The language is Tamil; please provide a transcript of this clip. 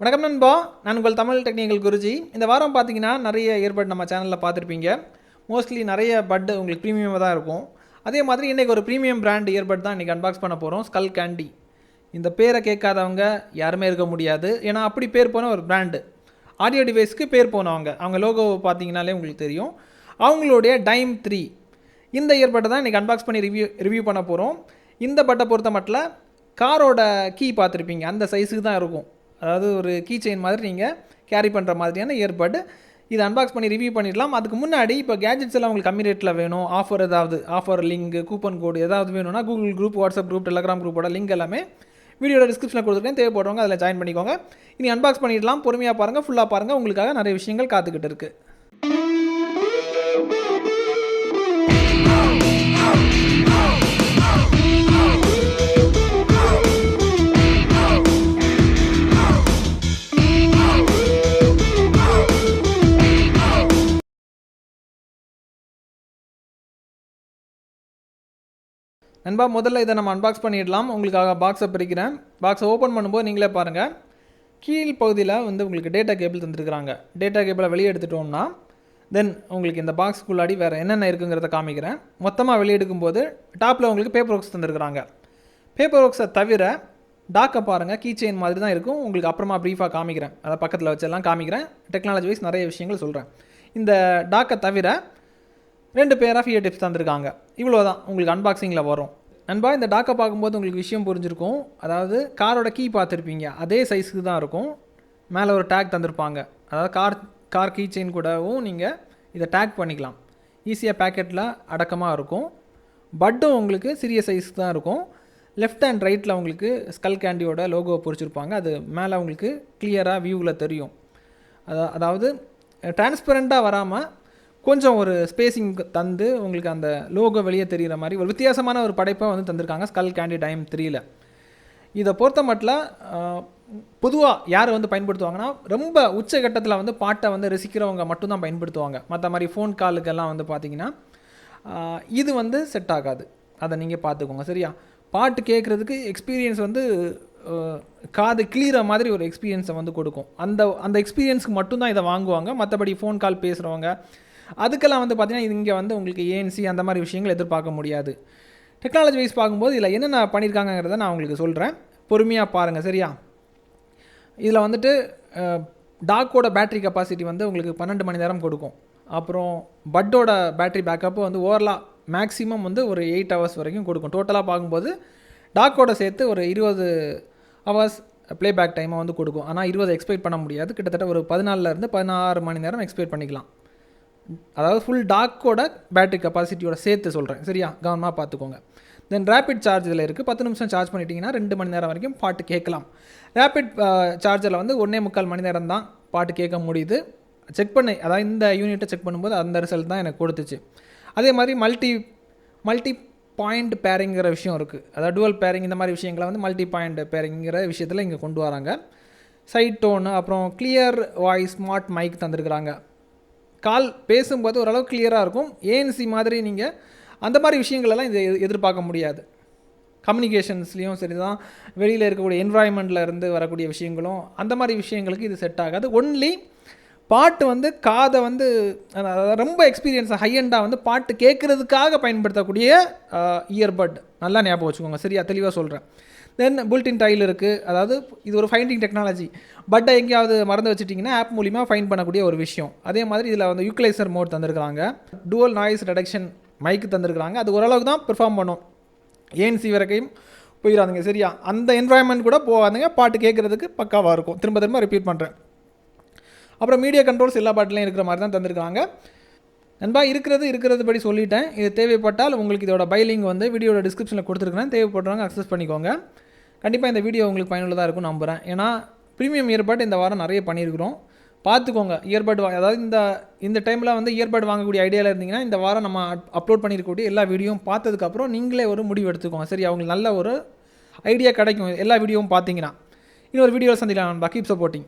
வணக்கம் நண்பா. நான் உங்கள் தமிழ் டெக்னிக்கல் குருஜி. இந்த வாரம் பார்த்தீங்கன்னா நிறைய இயர்பட் நம்ம சேனலில் பார்த்துருப்பீங்க. மோஸ்ட்லி நிறைய பட் உங்களுக்கு ப்ரீமியமாக தான் இருக்கும். அதே மாதிரி இன்றைக்கி ஒரு ப்ரீமியம் பிராண்ட் இயர்பட் தான் இன்றைக்கி அன்பாக்ஸ் பண்ண போகிறோம் ஸ்கல் கேண்டி இந்த பேரை கேட்காதவங்க யாருமே இருக்க முடியாது. ஏன்னா அப்படி பேர் போன ஒரு பிராண்டு ஆடியோ டிவைஸ்க்கு பேர் போனவங்க. அவங்க லோகோ பார்த்தீங்கனாலே உங்களுக்கு தெரியும். அவங்களுடைய டைம் த்ரீ இந்த இயர்பட்டை தான் இன்றைக்கி அன்பாக்ஸ் பண்ணி ரிவ்யூ ரிவ்யூ பண்ண போகிறோம் இந்த பட்டை பொறுத்த மட்டும் காரோட கீ பார்த்துருப்பீங்க. அந்த சைஸுக்கு தான் இருக்கும். அதாவது ஒரு கீ செயின் மாதிரி நீங்கள் கேரி பண்ணுற மாதிரியான ஏற்பாடு. இதை அன்பாக்ஸ் பண்ணி ரிவ்யூ பண்ணிடலாம். அதுக்கு முன்னாடி இப்போ கேஜெட்ஸ் எல்லாம் உங்களுக்கு கம்மி ரேட்டில் வேணும். ஆஃபர் ஏதாவது ஆஃபர் லிங்க் கூப்பன் கோடு ஏதாவது வேணும்னா Google group WhatsApp group Telegram குரூப்போட லிங்க் எல்லாமே வீடியோட டிஸ்கிரிப்ஷனில் கொடுத்துருக்கேன். தேவைப்படுறவங்க அதில் ஜாயின் பண்ணிக்கோங்க. இனி அன்பாக்ஸ் பண்ணிடலாம். பொறுமையாக பாருங்கள் ஃபுல்லாக பாருங்கள் உங்களுக்காக நிறைய விஷயங்கள் காத்துக்கிட்டு இருக்குது நண்பா முதல்ல இதை நம்ம அன்பாக்ஸ் பண்ணிடலாம். உங்களுக்காக பாக்ஸை பிரிக்கிறேன். பாக்ஸை ஓப்பன் பண்ணும்போது நீங்களே பாருங்கள் கீழ் பகுதியில் வந்து உங்களுக்கு டேட்டா கேபிள் தந்துருக்குறாங்க. டேட்டா கேபிளை வெளியே எடுத்துட்டோம்னா தென் உங்களுக்கு இந்த பாக்ஸ்க்குள்ளாடி வேறு என்னென்ன இருக்குங்கிறத காமிக்கிறேன். மொத்தமாக வெளியே எடுக்கும்போது டாப்பில் உங்களுக்கு பேப்பர் ஒர்க்ஸ் தந்துருக்குறாங்க. பேப்பர் ஒர்க்ஸை தவிர டாக்கை பாருங்கள் கீ செயின் மாதிரி தான் இருக்கும். உங்களுக்கு அப்புறமா ப்ரீஃபாக காமிக்கிறேன். அதை பக்கத்தில் வச்செல்லாம் காமிக்கிறேன். டெக்னாலஜி வைஸ் நிறைய விஷயங்கள் சொல்கிறேன் இந்த டாக்கை தவிர ரெண்டு பேர் ஆஃப் இயர் டிப்ஸ் தந்திருக்காங்க. இவ்வளோ தான் உங்களுக்கு அன்பாக்சிங்கில் வரும். நண்பா இந்த டாக்கை பார்க்கும்போது உங்களுக்கு விஷயம் புரிஞ்சிருக்கும். அதாவது காரோட கீ பார்த்துருப்பீங்க. அதே சைஸுக்கு தான் இருக்கும். மேலே ஒரு டேக் தந்திருப்பாங்க. அதாவது கார் கார் கீ செயின் கூடவும் நீங்கள் இதை டேக் பண்ணிக்கலாம். ஈஸியாக பேக்கெட்டில் அடக்கமாக இருக்கும். பட்டும் உங்களுக்கு சிறிய சைஸ் தான் இருக்கும். லெஃப்ட் அண்ட் ரைட்டில் உங்களுக்கு ஸ்கல் கேண்டியோட லோகோவை பொறிச்சிருப்பாங்க. அது மேலே உங்களுக்கு கிளியராக வியூவில் தெரியும். அதா அதாவது டிரான்ஸ்பரண்ட்டாக வராமல் கொஞ்சம் ஒரு ஸ்பேசிங் தந்து உங்களுக்கு அந்த லோகோ வெளியே தெரிகிற மாதிரி ஒரு வித்தியாசமான ஒரு படைப்பை வந்து தந்திருக்காங்க ஸ்கல் கேண்டி டைம் த்ரீயில் இதை பொறுத்த மட்டும் பொதுவாக யார் வந்து பயன்படுத்துவாங்கன்னா ரொம்ப உச்சகட்டத்தில் வந்து பாட்டை வந்து ரசிக்கிறவங்க மட்டும்தான் பயன்படுத்துவாங்க. மற்ற மாதிரி ஃபோன் காலுக்கெல்லாம் வந்து பார்த்தீங்கன்னா இது வந்து செட் ஆகாது. அதை நீங்கள் பார்த்துக்கோங்க சரியா? பாட்டு கேட்குறதுக்கு எக்ஸ்பீரியன்ஸ் வந்து காது கிளியற மாதிரி ஒரு எக்ஸ்பீரியன்ஸை வந்து கொடுக்கும். அந்த அந்த எக்ஸ்பீரியன்ஸ்க்கு மட்டும்தான் இதை வாங்குவாங்க. மற்றபடி ஃபோன் கால் பேசுகிறவங்க அதுக்கெல்லாம் வந்து பார்த்தீங்கன்னா இங்கே வந்து உங்களுக்கு ஏஎன்சி அந்த மாதிரி விஷயங்கள் எதிர்பார்க்க முடியாது. டெக்னாலஜி வைஸ் பார்க்கும்போது இதில் என்னென்ன பண்ணியிருக்காங்கங்கிறத நான் உங்களுக்கு சொல்கிறேன் பொறுமையாக பாருங்கள் சரியா? இதில் வந்துட்டு டாக்கோட பேட்டரி கெப்பாசிட்டி வந்து உங்களுக்கு பன்னெண்டு மணி நேரம் கொடுக்கும். அப்புறம் பட்டோட பேட்டரி பேக்கப்பு வந்து ஓவரலாக மேக்ஸிமம் வந்து ஒரு எயிட் ஹவர்ஸ் வரைக்கும் கொடுக்கும். டோட்டலாக பார்க்கும்போது டாக்கோட சேர்த்து ஒரு இருபது ஹவர்ஸ் ப்ளேபேக் டைமை வந்து கொடுக்கும். ஆனால் இருபது எக்ஸ்பெக்ட் பண்ண முடியாது. கிட்டத்தட்ட ஒரு பதினாலிருந்து பதினாறு மணி நேரம் எக்ஸ்பெக்ட் பண்ணிக்கலாம். அதாவது ஃபுல் டாக்கோட பேட்டரி கெப்பாசிட்டியோட சேர்த்து சொல்கிறேன் சரியா? கவனமாக பார்த்துக்கோங்க. தென் ரேபிட் சார்ஜ் இதில் இருக்குது பத்து நிமிஷம் சார்ஜ் பண்ணிட்டீங்கன்னா ரெண்டு மணி நேரம் வரைக்கும் பாட்டு கேட்கலாம். ரேபிட் சார்ஜரில் வந்து ஒன்றே முக்கால் மணி நேரம் தான் பாட்டு கேட்க முடியுது. செக் பண்ணி அதாவது இந்த யூனிட்டை செக் பண்ணும்போது அந்த ரிசல்ட் தான் எனக்கு கொடுத்துச்சு. அதே மாதிரி மல்டி மல்டி பாயிண்ட் பேரிங்கிற விஷயம் இருக்குது அதாவது டுவல் பேரிங் இந்த மாதிரி விஷயங்களை வந்து மல்டி பாயிண்ட் பேரிங்கிற விஷயத்தில் இங்கே கொண்டு வராங்க. சைட் டோனு அப்புறம் கிளியர் வாய்ஸ் ஸ்மார்ட் மைக் தந்திருக்கிறாங்க. கால் பேசும்போது ஓரளவுக்கு கிளியராக இருக்கும். ஏஎன்சி மாதிரி நீங்கள் அந்த மாதிரி விஷயங்களெல்லாம் இதை எதிர்- எதிர்பார்க்க முடியாது. கம்யூனிகேஷன்ஸ்லேயும் சரி தான் வெளியில் இருக்கக்கூடிய என்வாயன்மெண்ட்டில் இருந்து வரக்கூடிய விஷயங்களும் அந்த மாதிரி விஷயங்களுக்கு இது செட் ஆகாது. ஒன்லி பாட்டு வந்து காதை வந்து அதாவது ரொம்ப எக்ஸ்பீரியன்ஸ் ஹையண்டாக வந்து பாட்டு கேட்குறதுக்காக பயன்படுத்தக்கூடிய இயர்பட் நல்லா ஞாபகம் வச்சுக்கோங்க. சரியா? தெளிவாக சொல்கிறேன் தென் புல்டின் டைல் இருக்குது அதாவது இது ஒரு ஃபைண்டிங் டெக்னாலஜி பட்டை எங்கேயாவது மறந்து வச்சுட்டிங்கன்னா ஆப் மூலிமா ஃபைண்ட் பண்ணக்கூடிய ஒரு விஷயம். அதே மாதிரி இதில் வந்து யூக்லைசர் மோட் தந்திருக்கிறாங்க. டுவல் நாய்ஸ் ரெடக்ஷன் மைக்கு தந்திருக்கிறாங்க. அது ஓரளவுக்கு தான் பெர்ஃபார்ம் பண்ணும். ஏஎன்சி வரைக்கும் போயிடாதுங்க சரியா? அந்த என்வாயன்மெண்ட் கூட போகாதுங்க. பாட்டு கேட்குறதுக்கு பக்காவாக இருக்கும். திரும்ப திரும்ப ரிப்பீட் பண்ணுறேன் அப்புறம் மீடியா கண்ட்ரோல்ஸ் எல்லா பாட்டிலையும் இருக்கிற மாதிரி தான் தந்திருக்காங்க நண்பா இருக்கிறது இருக்கிறது படி சொல்லிட்டேன். இது தேவைப்பட்டால் உங்களுக்கு இதோட பைலிங் வந்து வீடியோட டிஸ்கிரிப்ஷனில் கொடுத்துருக்கேன் தேவைப்படுறவங்க அக்சஸ் பண்ணிக்கோங்க. கண்டிப்பாக இந்த வீடியோ உங்களுக்கு பயனுள்ளதாக இருக்கும் நம்புகிறேன் ஏன்னா ப்ரீமியம் இயர்பட் இந்த வாரம் நிறைய பண்ணியிருக்கிறோம். பார்த்துக்கோங்க இயர்பட் வா அதாவது இந்த இந்த டைமில் வந்து இயர்பட் வாங்கக்கூடிய ஐடியாவில் இருந்தீங்கன்னா இந்த வாரம் நம்ம அப்லோட் பண்ணியிருக்கக்கூடிய எல்லா வீடியோவும் பார்த்ததுக்கப்புறம் நீங்களே ஒரு முடிவு எடுத்துக்கோங்க. சரி அவங்களுக்கு நல்ல ஒரு ஐடியா கிடைக்கும். எல்லா வீடியோவும் பார்த்தீங்கன்னா. இன்னொரு வீடியோவில் சந்திக்கலாம் நண்பா. Keep supporting